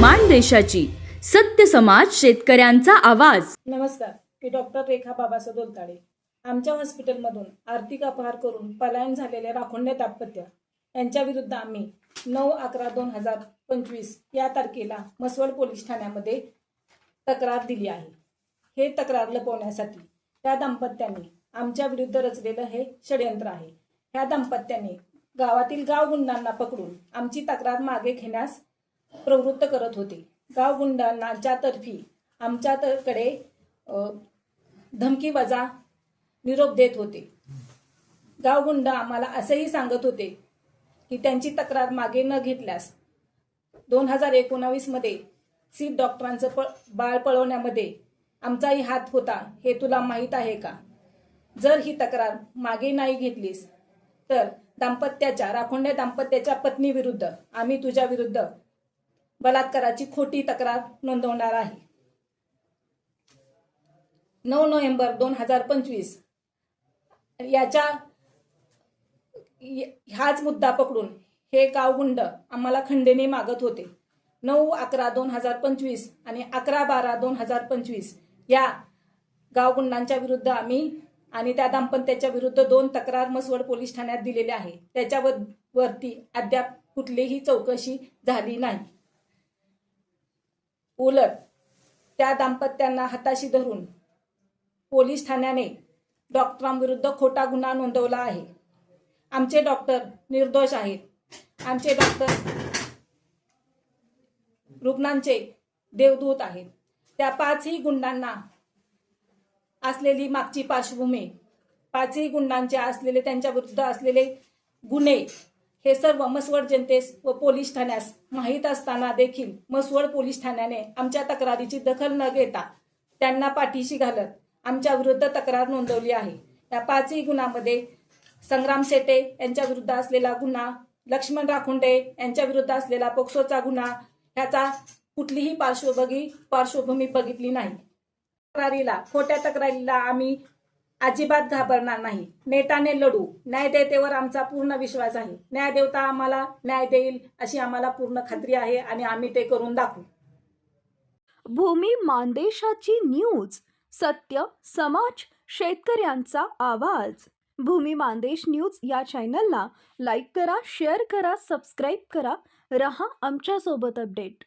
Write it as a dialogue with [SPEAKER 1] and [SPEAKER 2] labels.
[SPEAKER 1] मानदेशाची सत्य समाज शेतकऱ्यांचा आवाज.
[SPEAKER 2] नमस्कार मी डॉक्टर रेखा बाबासाहेब दोलताडे. आमच्या हॉस्पिटलमधून आर्थिक अपहार करून पलायन झालेले राखोंडे दाम्पत्य यांच्या विरुद्ध आम्ही नऊ अकरा दोन हजार पंचवीस या तारखेला मसवड पोलीस ठाण्यामध्ये तक्रार दिली आहे. हे तक्रार लपवण्यासाठी त्या दाम्पत्याने आमच्या विरुद्ध रचलेलं हे षडयंत्र आहे. ह्या दाम्पत्याने गावातील गाव गुंडांना पकडून आमची तक्रार मागे घेण्यास प्रवृत्त करत होते. गाव आमच्याकडे धमकी वजा निरोप देत होते. गावगुंड आम्हाला असंही सांगत होते की त्यांची तक्रार मागे न घेतल्यास दोन हजार एकोणावीसमध्ये सीट डॉक्टरांचं प बाळ पळवण्यामध्ये आमचाही हात होता हे तुला माहीत आहे का? जर ही तक्रार मागे नाही घेतलीस तर दाम्पत्याच्या राखोंड्या दाम्पत्याच्या पत्नीविरुद्ध आम्ही तुझ्या विरुद्ध बलात्काराची खोटी तक्रार नोंदवणार आहे. नऊ नोव्हेंबर दोन हजार पंचवीस. याच्या हाच मुद्दा पकडून हे गावगुंड आम्हाला खंडणी मागत होते. नऊ अकरा दोन हजार पंचवीस आणि अकरा बारा दोन हजार पंचवीस या गावगुंडांच्या विरुद्ध आम्ही आणि त्या दाम्पत्याच्या विरुद्ध दोन तक्रार मसवड पोलीस ठाण्यात दिलेल्या आहे. त्याच्यावर वरती अद्याप कुठलीही चौकशी झाली नाही. उलट त्या दाम्पत्यांना हाताशी धरून पोलीस ठाण्याने डॉक्टरांविरुद्ध खोटा गुन्हा नोंदवला आहे. आमचे डॉक्टर निर्दोष आहेत. आमचे डॉक्टर रुग्णांचे देवदूत आहेत. त्या पाचही गुंडांना असलेली मागची पार्श्वभूमी पाचही गुंडांचे असलेले त्यांच्याविरुद्ध असलेले गुन्हे हे सर्व मसवड जनतेस व पोलीस ठाण्यास माहीत असताना देखील मसवड पोलीस ठाण्याने आमच्या तक्रारीची दखल न घेता त्यांना पाठीशी घालत आमच्या विरुद्ध तक्रार नोंदवली आहे. या पाचही गुन्ह्यामध्ये संग्राम शेटे यांच्या विरुद्ध असलेला गुन्हा लक्ष्मण राखुंडे यांच्या विरुद्ध असलेला पोक्सोचा गुन्हा ह्याचा कुठलीही पार्श्वभूमी पार्श्वभूमी बघितली नाही. तक्रारीला खोट्या तक्रारीला आम्ही अजिबात घाबरणार नाही. नेटाने लढू. न्यायदेवतेवर आमचा पूर्ण विश्वास आहे. न्यायदेवता आम्हाला न्याय देईल अशी आम्हाला पूर्ण खात्री आहे आणि आम्ही ते करून दाखवू.
[SPEAKER 3] भूमी मानदेशाची न्यूज. सत्य समाज शेतकऱ्यांचा आवाज. भूमी मानदेश न्यूज या चॅनलला लाईक करा शेअर करा सबस्क्राईब करा. रहा आमच्यासोबत अपडेट